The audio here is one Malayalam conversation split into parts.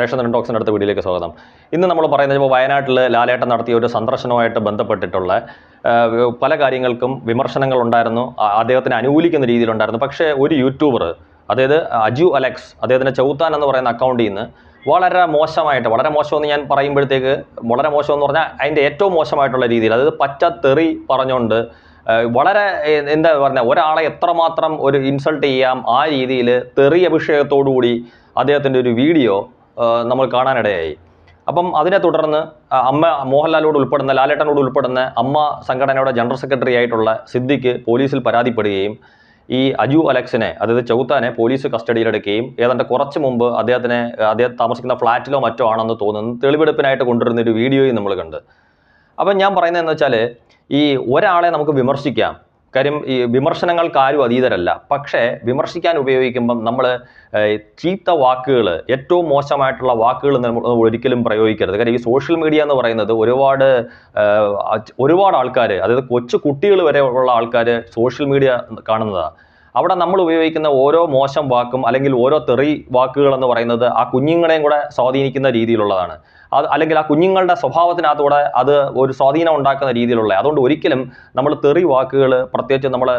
രേഷൻ ടോക്സിന്റെ അടുത്ത വീഡിയോയിലേക്ക് സ്വാഗതം. ഇന്ന് നമ്മൾ പറയുന്നത് ഇപ്പോൾ വയനാട്ടിൽ ലാലേട്ടൻ നടത്തിയ ഒരു സന്ദർശനവുമായിട്ട് ബന്ധപ്പെട്ടിട്ടുള്ള പല കാര്യങ്ങൾക്കും വിമർശനങ്ങൾ ഉണ്ടായിരുന്നു. അദ്ദേഹത്തിന് അനുകൂലിക്കുന്ന രീതിയിലുണ്ടായിരുന്നു. പക്ഷേ ഒരു യൂട്യൂബർ അതായത് അജു അലക്സ് അദ്ദേഹത്തിന്റെ ചൗത്താൻ എന്ന് പറയുന്ന അക്കൗണ്ടിൽ നിന്ന് വളരെ മോശമായിട്ട് വളരെ മോശമെന്ന് ഞാൻ പറയുമ്പോഴത്തേക്ക് വളരെ മോശമെന്ന് പറഞ്ഞാൽ അതിന്റെ ഏറ്റവും മോശമായിട്ടുള്ള രീതിയിൽ അതായത് പച്ച തെറി പറഞ്ഞുകൊണ്ട് വളരെ എന്താ പറഞ്ഞാൽ ഒരാളെ എത്രമാത്രം ഒരു ഇൻസൾട്ട് ചെയ്യാം ആ രീതിയിൽ തെറി അഭിഷേകത്തോടുകൂടി അദ്ദേഹത്തിന്റെ ഒരു വീഡിയോ നമ്മൾ കാണാനിടയായി. അപ്പം അതിനെ തുടർന്ന് അമ്മ മോഹൻലാലോട് ഉൾപ്പെടുന്ന ലാലേട്ടനോട് ഉൾപ്പെടുന്ന അമ്മ സംഘടനയുടെ ജനറൽ സെക്രട്ടറി ആയിട്ടുള്ള സിദ്ദിഖ് പോലീസിൽ പരാതിപ്പെടുകയും ഈ അജു അലക്സിനെ അതായത് ചൗത്താനെ പോലീസ് കസ്റ്റഡിയിലെടുക്കുകയും ഏതാണ്ട് കുറച്ച് മുമ്പ് അദ്ദേഹത്തിനെ അദ്ദേഹം താമസിക്കുന്ന ഫ്ലാറ്റിലോ മറ്റോ ആണെന്ന് തോന്നുന്നു തെളിവെടുപ്പിനായിട്ട് കൊണ്ടുവരുന്ന ഒരു വീഡിയോയും നമ്മൾ കണ്ട്. അപ്പം ഞാൻ പറയുന്നതെന്ന് വെച്ചാൽ ഈ ഒരാളെ നമുക്ക് വിമർശിക്കാം കാര്യം ഈ വിമർശനങ്ങൾക്ക് ആരും അതീതരല്ല. പക്ഷേ വിമർശിക്കാൻ ഉപയോഗിക്കുമ്പം നമ്മൾ ചീത്ത വാക്കുകൾ ഏറ്റവും മോശമായിട്ടുള്ള വാക്കുകൾ നമ്മൾ ഒരിക്കലും പ്രയോഗിക്കരുത്. കാര്യം ഈ സോഷ്യൽ മീഡിയ എന്ന് പറയുന്നത് ഒരുപാട് ഒരുപാട് ആൾക്കാർ അതായത് കൊച്ചു കുട്ടികൾ വരെ ഉള്ള ആൾക്കാർ സോഷ്യൽ മീഡിയ കാണുന്നതാണ് അവിടെ നമ്മൾ ഉപയോഗിക്കുന്ന ഓരോ മോശം വാക്കും അല്ലെങ്കിൽ ഓരോ തെറി വാക്കുകൾ എന്ന് പറയുന്നത് ആ കുഞ്ഞുങ്ങളെയും കൂടെ സ്വാധീനിക്കുന്ന രീതിയിലുള്ളതാണ്. അത് അല്ലെങ്കിൽ ആ കുഞ്ഞുങ്ങളുടെ സ്വഭാവത്തിനകത്തൂടെ അത് ഒരു സ്വാധീനം ഉണ്ടാക്കുന്ന രീതിയിലുള്ള അതുകൊണ്ട് ഒരിക്കലും നമ്മൾ തെറി വാക്കുകൾ പ്രത്യേകിച്ച് നമ്മുടെ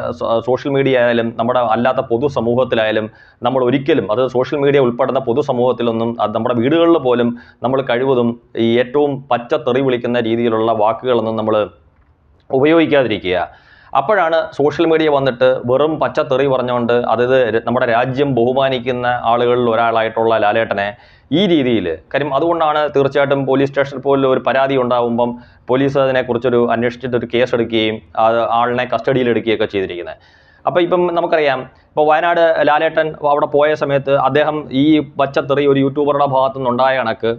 സോഷ്യൽ മീഡിയ ആയാലും നമ്മുടെ അല്ലാത്ത പൊതുസമൂഹത്തിലായാലും നമ്മൾ ഒരിക്കലും അത് സോഷ്യൽ മീഡിയ ഉൾപ്പെടുന്ന പൊതുസമൂഹത്തിലൊന്നും അത് നമ്മുടെ വീടുകളിൽ പോലും നമ്മൾ കഴിവതും ഈ ഏറ്റവും പച്ച തെറി വിളിക്കുന്ന രീതിയിലുള്ള വാക്കുകളൊന്നും നമ്മൾ ഉപയോഗിക്കാതിരിക്കുക. അപ്പോഴാണ് സോഷ്യൽ മീഡിയ വന്നിട്ട് വെറും പച്ചത്തെറി തെറി പറഞ്ഞുകൊണ്ട് അതായത് നമ്മുടെ രാജ്യം ബഹുമാനിക്കുന്ന ആളുകളിൽ ഒരാളായിട്ടുള്ള ലാലേട്ടനെ ഈ രീതിയിൽ കാര്യം അതുകൊണ്ടാണ് തീർച്ചയായിട്ടും പോലീസ് സ്റ്റേഷനിൽ പോലും ഒരു പരാതി ഉണ്ടാകുമ്പം പോലീസ് അതിനെക്കുറിച്ചൊരു അന്വേഷിച്ചിട്ട് ഒരു കേസ് എടുക്കുകയും ആളിനെ കസ്റ്റഡിയിൽ എടുക്കുകയൊക്കെ ചെയ്തിരിക്കുന്നത്. അപ്പോൾ ഇപ്പം നമുക്കറിയാം ഇപ്പോൾ വയനാട് ലാലേട്ടൻ അവിടെ പോയ സമയത്ത് അദ്ദേഹം ഈ പച്ചത്തെറി ഒരു യൂട്യൂബറുടെ ഭാഗത്തു നിന്നുണ്ടായ കണക്ക്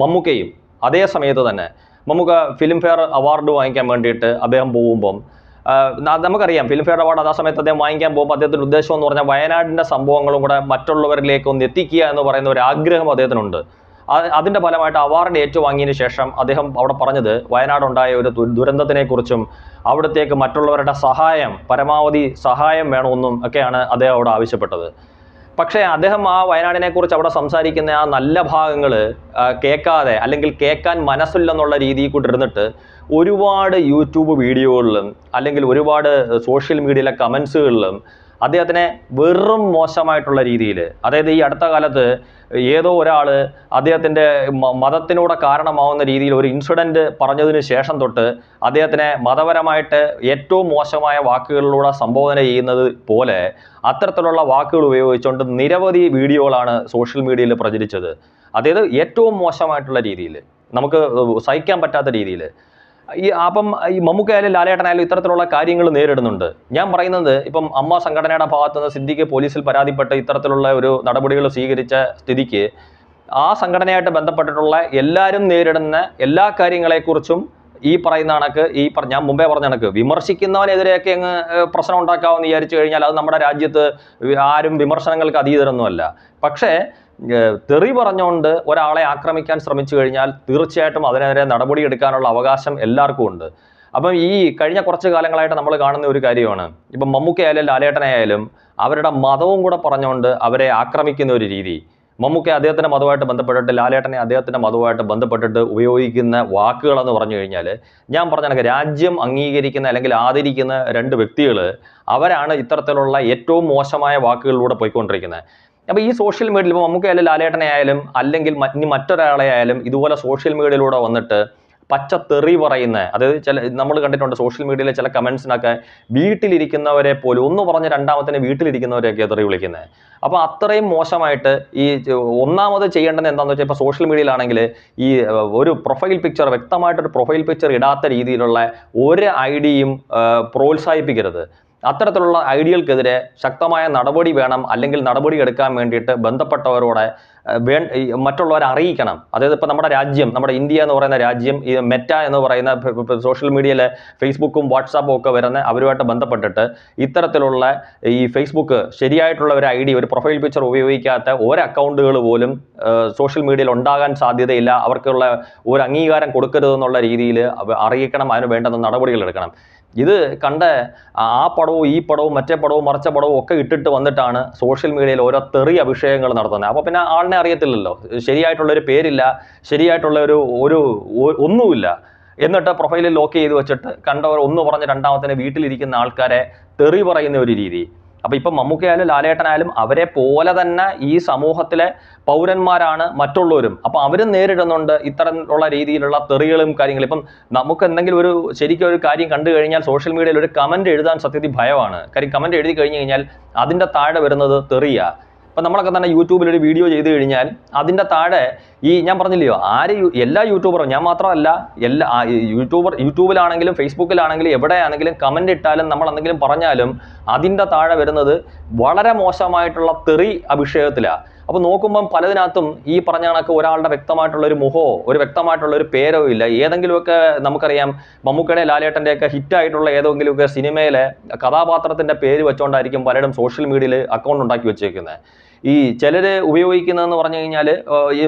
മമ്മൂക്കയും അതേ സമയത്ത് തന്നെ മമ്മൂക്ക ഫിലിം ഫെയർ അവാർഡ് വാങ്ങിക്കാൻ വേണ്ടിയിട്ട് അദ്ദേഹം പോകുമ്പം നമുക്കറിയാം ഫിലിം ഫെയർ അവാർഡ് ആ സമയത്ത് അദ്ദേഹം വാങ്ങിക്കാൻ പോകുമ്പോൾ അദ്ദേഹത്തിന്റെ ഉദ്ദേശം എന്ന് പറഞ്ഞാൽ വയനാടിന്റെ സംഭവങ്ങളും കൂടെ മറ്റുള്ളവരിലേക്ക് ഒന്ന് എത്തിക്കുക എന്ന് പറയുന്ന ഒരു ആഗ്രഹം അദ്ദേഹത്തിനുണ്ട്. അതിന്റെ ഫലമായിട്ട് അവാർഡ് ഏറ്റുവാങ്ങിയതിന് ശേഷം അദ്ദേഹം അവിടെ പറഞ്ഞത് വയനാടുണ്ടായ ഒരു ദുരന്തത്തിനെക്കുറിച്ചും അവിടത്തേക്ക് മറ്റുള്ളവരുടെ സഹായം പരമാവധി സഹായം വേണമെന്നും ഒക്കെയാണ് അദ്ദേഹം അവിടെ ആവശ്യപ്പെട്ടത് പക്ഷേ അദ്ദേഹം ആ വയനാടിനെ കുറിച്ച് അവിടെ സംസാരിക്കുന്ന ആ നല്ല ഭാഗങ്ങൾ കേൾക്കാതെ അല്ലെങ്കിൽ കേൾക്കാൻ മനസ്സില്ലെന്നുള്ള രീതിയിൽ കൊണ്ടിരുന്നിട്ട് ഒരുപാട് യൂട്യൂബ് വീഡിയോകളിലും അല്ലെങ്കിൽ ഒരുപാട് സോഷ്യൽ മീഡിയയിലെ കമൻസുകളിലും അദ്ദേഹത്തിനെ വെറും മോശമായിട്ടുള്ള രീതിയിൽ അതായത് ഈ അടുത്ത കാലത്ത് ഏതോ ഒരാൾ അദ്ദേഹത്തിന്റെ മതത്തിനൂടെ കാരണമാവുന്ന രീതിയിൽ ഒരു ഇൻസിഡന്റ് പറഞ്ഞതിന് ശേഷം തൊട്ട് അദ്ദേഹത്തിനെ മതപരമായിട്ട് ഏറ്റവും മോശമായ വാക്കുകളിലൂടെ സംബോധന ചെയ്യുന്നത് പോലെ അത്തരത്തിലുള്ള വാക്കുകൾ ഉപയോഗിച്ചുകൊണ്ട് നിരവധി വീഡിയോകളാണ് സോഷ്യൽ മീഡിയയിൽ പ്രചരിച്ചത്. അതായത് ഏറ്റവും മോശമായിട്ടുള്ള രീതിയിൽ നമുക്ക് സഹിക്കാൻ പറ്റാത്ത രീതിയിൽ. ഈ അപ്പം ഈ മമ്മൂക്കയായാലും ലാലേട്ടനായാലും ഇത്തരത്തിലുള്ള കാര്യങ്ങൾ നേരിടുന്നുണ്ട്. ഞാൻ പറയുന്നത് ഇപ്പം അമ്മ സംഘടനയുടെ ഭാഗത്ത് നിന്ന് സിദ്ദിഖ് പോലീസിൽ പരാതിപ്പെട്ട് ഇത്തരത്തിലുള്ള ഒരു നടപടികൾ സ്വീകരിച്ച സ്ഥിതിക്ക് ആ സംഘടനയായിട്ട് ബന്ധപ്പെട്ടിട്ടുള്ള എല്ലാവരും നേരിടുന്ന എല്ലാ കാര്യങ്ങളെക്കുറിച്ചും ഈ പറയുന്ന കണക്ക് ഈ ഞാൻ മുമ്പേ പറഞ്ഞ കണക്ക് വിമർശിക്കുന്നവനെതിരെയൊക്കെ അങ്ങ് പ്രശ്നം ഉണ്ടാക്കാമെന്ന് വിചാരിച്ചു കഴിഞ്ഞാൽ അത് നമ്മുടെ രാജ്യത്ത് ആരും വിമർശനങ്ങൾക്ക് അതീതരൊന്നുമല്ല. പക്ഷേ തെറി പറഞ്ഞുകൊണ്ട് ഒരാളെ ആക്രമിക്കാൻ ശ്രമിച്ചു കഴിഞ്ഞാൽ തീർച്ചയായിട്ടും അതിനെതിരെ നടപടിയെടുക്കാനുള്ള അവകാശം എല്ലാവർക്കും ഉണ്ട്. അപ്പം ഈ കഴിഞ്ഞ കുറച്ച് കാലങ്ങളായിട്ട് നമ്മൾ കാണുന്ന ഒരു കാര്യമാണ്. ഇപ്പം മമ്മൂക്കയായാലും ലാലേട്ടനായാലും അവരുടെ മതവും കൂടെ പറഞ്ഞുകൊണ്ട് അവരെ ആക്രമിക്കുന്ന ഒരു രീതി. മമ്മൂക്ക അദ്ദേഹത്തിന്റെ മതവുമായിട്ട് ബന്ധപ്പെട്ടിട്ട് ലാലേട്ടനെ അദ്ദേഹത്തിന്റെ മതവുമായിട്ട് ബന്ധപ്പെട്ടിട്ട് ഉപയോഗിക്കുന്ന വാക്കുകളെന്ന് പറഞ്ഞു കഴിഞ്ഞാൽ ഞാൻ പറഞ്ഞ കണക്ക് രാജ്യം അംഗീകരിക്കുന്ന അല്ലെങ്കിൽ ആദരിക്കുന്ന രണ്ട് വ്യക്തികൾ അവരാണ് ഇത്തരത്തിലുള്ള ഏറ്റവും മോശമായ വാക്കുകളിലൂടെ പോയിക്കൊണ്ടിരിക്കുന്നത്. അപ്പോൾ ഈ സോഷ്യൽ മീഡിയയിൽ ഇപ്പോൾ മമ്മൂക്കയായാലും ലാലേട്ടനെ ആയാലും അല്ലെങ്കിൽ ഇനി മറ്റൊരാളെ ആയാലും ഇതുപോലെ സോഷ്യൽ മീഡിയയിലൂടെ വന്നിട്ട് പച്ച തെറി പറയുന്ന. അതായത് ചില നമ്മൾ കണ്ടിട്ടുണ്ട് സോഷ്യൽ മീഡിയയിലെ ചില കമൻസിനൊക്കെ വീട്ടിലിരിക്കുന്നവരെ പോലും ഒന്ന് പറഞ്ഞ് രണ്ടാമത്തിന് വീട്ടിലിരിക്കുന്നവരെയൊക്കെ തെറി വിളിക്കുന്നത് അപ്പോൾ അത്രയും മോശമായിട്ട് ഈ ഒന്നാമത് ചെയ്യേണ്ടത് എന്താണെന്ന് വെച്ചാൽ ഇപ്പോൾ സോഷ്യൽ മീഡിയയിലാണെങ്കിൽ ഈ ഒരു പ്രൊഫൈൽ പിക്ചർ വ്യക്തമായിട്ടൊരു പ്രൊഫൈൽ പിക്ചർ ഇടാത്ത രീതിയിലുള്ള ഒരു ഐഡിയും പ്രോത്സാഹിപ്പിക്കരുത്. അത്തരത്തിലുള്ള ഐഡിയകൾക്കെതിരെ ശക്തമായ നടപടി വേണം അല്ലെങ്കിൽ നടപടി എടുക്കാൻ വേണ്ടിയിട്ട് ബന്ധപ്പെട്ടവരോടെ വേ മറ്റുള്ളവരെ അറിയിക്കണം. അതായത് ഇപ്പോൾ നമ്മുടെ രാജ്യം നമ്മുടെ ഇന്ത്യ എന്ന് പറയുന്ന രാജ്യം ഈ മെറ്റ എന്ന് പറയുന്ന സോഷ്യൽ മീഡിയയിലെ ഫേസ്ബുക്കും വാട്സാപ്പും ഒക്കെ വരുന്ന അവരുമായിട്ട് ബന്ധപ്പെട്ടിട്ട് ഇത്തരത്തിലുള്ള ഈ ഫേസ്ബുക്ക് ശരിയായിട്ടുള്ള ഒരു ഐ ഡി ഒരു പ്രൊഫൈൽ പിക്ചർ ഉപയോഗിക്കാത്ത ഒരു അക്കൗണ്ടുകൾ പോലും സോഷ്യൽ മീഡിയയിൽ ഉണ്ടാകാൻ സാധ്യതയില്ല. അവർക്കുള്ള ഒരു അംഗീകാരം കൊടുക്കരുതെന്നുള്ള രീതിയിൽ അറിയിക്കണം. അതിന് വേണ്ടുന്ന നടപടികൾ എടുക്കണം. ഇത് കണ്ട ആ പടവും ഈ പടവും മറ്റേ പടവും മറിച്ച പടവും ഒക്കെ ഇട്ടിട്ട് വന്നിട്ടാണ് സോഷ്യൽ മീഡിയയിൽ ഓരോ തെറി അഭിഷേകങ്ങൾ നടത്തുന്നത്. അപ്പോൾ പിന്നെ ആളിനെ അറിയത്തില്ലല്ലോ. ശരിയായിട്ടുള്ള ഒരു പേരില്ല. ശരിയായിട്ടുള്ള ഒരു ഒരു ഒന്നുമില്ല. എന്നിട്ട് പ്രൊഫൈലിൽ ലോക്ക് ചെയ്ത് വെച്ചിട്ട് കണ്ടവർ ഒന്ന് പറഞ്ഞ് രണ്ടാമത്തിന് വീട്ടിലിരിക്കുന്ന ആൾക്കാരെ തെറി പറയുന്ന ഒരു രീതി. അപ്പോൾ ഇപ്പം മമ്മൂക്കയായാലും ലാലേട്ടനായാലും അവരെ പോലെ തന്നെ ഈ സമൂഹത്തിലെ പൗരന്മാരാണ് മറ്റുള്ളവരും. അപ്പോൾ അവരും നേരിടുന്നുണ്ട് ഇത്തരത്തിലുള്ള രീതിയിലുള്ള തെറികളും കാര്യങ്ങളും. ഇപ്പം നമുക്ക് എന്തെങ്കിലും ഒരു ശരിക്കും ഒരു കാര്യം കണ്ടു കഴിഞ്ഞാൽ സോഷ്യൽ മീഡിയയിൽ ഒരു കമന്റ് എഴുതാൻ സത്യത്തിൽ ഭയമാണ്. കാര്യം കമന്റ് എഴുതി കഴിഞ്ഞു കഴിഞ്ഞാൽ അതിന്റെ താഴെ വരുന്നത് തെറിയ. ഇപ്പം നമ്മളൊക്കെ തന്നെ യൂട്യൂബിൽ ഒരു വീഡിയോ ചെയ്ത് കഴിഞ്ഞാൽ അതിന്റെ താഴെ ഈ ഞാൻ പറഞ്ഞില്ലയോ ആര് എല്ലാ യൂട്യൂബറും ഞാൻ മാത്രമല്ല എല്ലാ യൂട്യൂബർ യൂട്യൂബിലാണെങ്കിലും ഫേസ്ബുക്കിലാണെങ്കിലും എവിടെയാണെങ്കിലും കമന്റ് ഇട്ടാലും നമ്മൾ എന്തെങ്കിലും പറഞ്ഞാലും അതിന്റെ താഴെ വരുന്നത് വളരെ മോശമായിട്ടുള്ള തെറി അഭിഷേകത്തിലാണ് അപ്പോൾ നോക്കുമ്പം പലതിനകത്തും ഈ പറഞ്ഞ കണക്ക് ഒരാളുടെ വ്യക്തമായിട്ടുള്ള ഒരു മുഖമോ ഒരു വ്യക്തമായിട്ടുള്ള ഒരു പേരോ ഇല്ല. ഏതെങ്കിലുമൊക്കെ നമുക്കറിയാം മമ്മൂക്കയുടെ ലാലേട്ടന്റെയൊക്കെ ഹിറ്റായിട്ടുള്ള ഏതെങ്കിലുമൊക്കെ സിനിമയിലെ കഥാപാത്രത്തിന്റെ പേര് വെച്ചുകൊണ്ടായിരിക്കും പലരും സോഷ്യൽ മീഡിയയിൽ അക്കൗണ്ട് ഉണ്ടാക്കി വെച്ചേക്കുന്നത് ഈ ചിലർ ഉപയോഗിക്കുന്നതെന്ന് പറഞ്ഞു കഴിഞ്ഞാൽ ഈ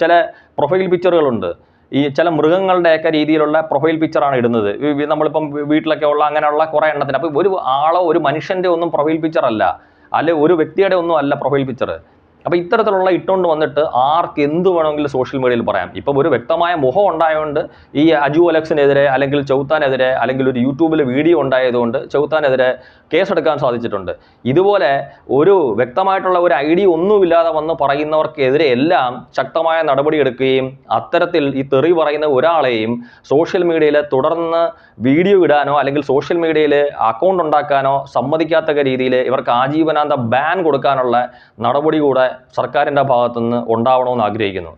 ചില പ്രൊഫൈൽ പിക്ചറുകളുണ്ട് ഈ ചില മൃഗങ്ങളുടെയൊക്കെ രീതിയിലുള്ള പ്രൊഫൈൽ പിക്ചറാണ് ഇടുന്നത്. നമ്മളിപ്പം വീട്ടിലൊക്കെ ഉള്ള അങ്ങനെയുള്ള കുറേ എണ്ണത്തിന്. അപ്പോൾ ഒരു ആളോ ഒരു മനുഷ്യന്റെ ഒന്നും പ്രൊഫൈൽ പിക്ചറല്ല അല്ലെ ഒരു വ്യക്തിയുടെ ഒന്നും അല്ല പ്രൊഫൈൽ പിക്ചർ അപ്പോൾ ഇത്തരത്തിലുള്ള ഇട്ടുകൊണ്ട് വന്നിട്ട് ആർക്ക് എന്ത് വേണമെങ്കിലും സോഷ്യൽ മീഡിയയിൽ പറയാം. ഇപ്പം ഒരു വ്യക്തമായ മുഖം ഉണ്ടായതുകൊണ്ട് ഈ അജു അലക്സിനെതിരെ അല്ലെങ്കിൽ ചൗത്താനെതിരെ അല്ലെങ്കിൽ ഒരു യൂട്യൂബിൽ വീഡിയോ ഉണ്ടായതുകൊണ്ട് ചൗത്താനെതിരെ കേസെടുക്കാൻ സാധിച്ചിട്ടുണ്ട്. ഇതുപോലെ ഒരു വ്യക്തമായിട്ടുള്ള ഒരു ഐഡിയ ഒന്നുമില്ലാതെ വന്ന് പറയുന്നവർക്കെതിരെ എല്ലാം ശക്തമായ നടപടി എടുക്കുകയും അത്തരത്തിൽ ഈ തെറി പറയുന്ന ഒരാളെയും സോഷ്യൽ മീഡിയയിൽ തുടർന്ന് വീഡിയോ ഇടാനോ അല്ലെങ്കിൽ സോഷ്യൽ മീഡിയയിൽ അക്കൗണ്ട് ഉണ്ടാക്കാനോ സമ്മതിക്കാത്ത രീതിയിൽ ഇവർക്ക് ആജീവനാന്ത ബാൻ കൊടുക്കാനുള്ള നടപടി കൂടെ സർക്കാരിന്റെ ഭാഗത്തുനിന്ന് ഉണ്ടാവണമെന്ന് ആഗ്രഹിക്കുന്നു.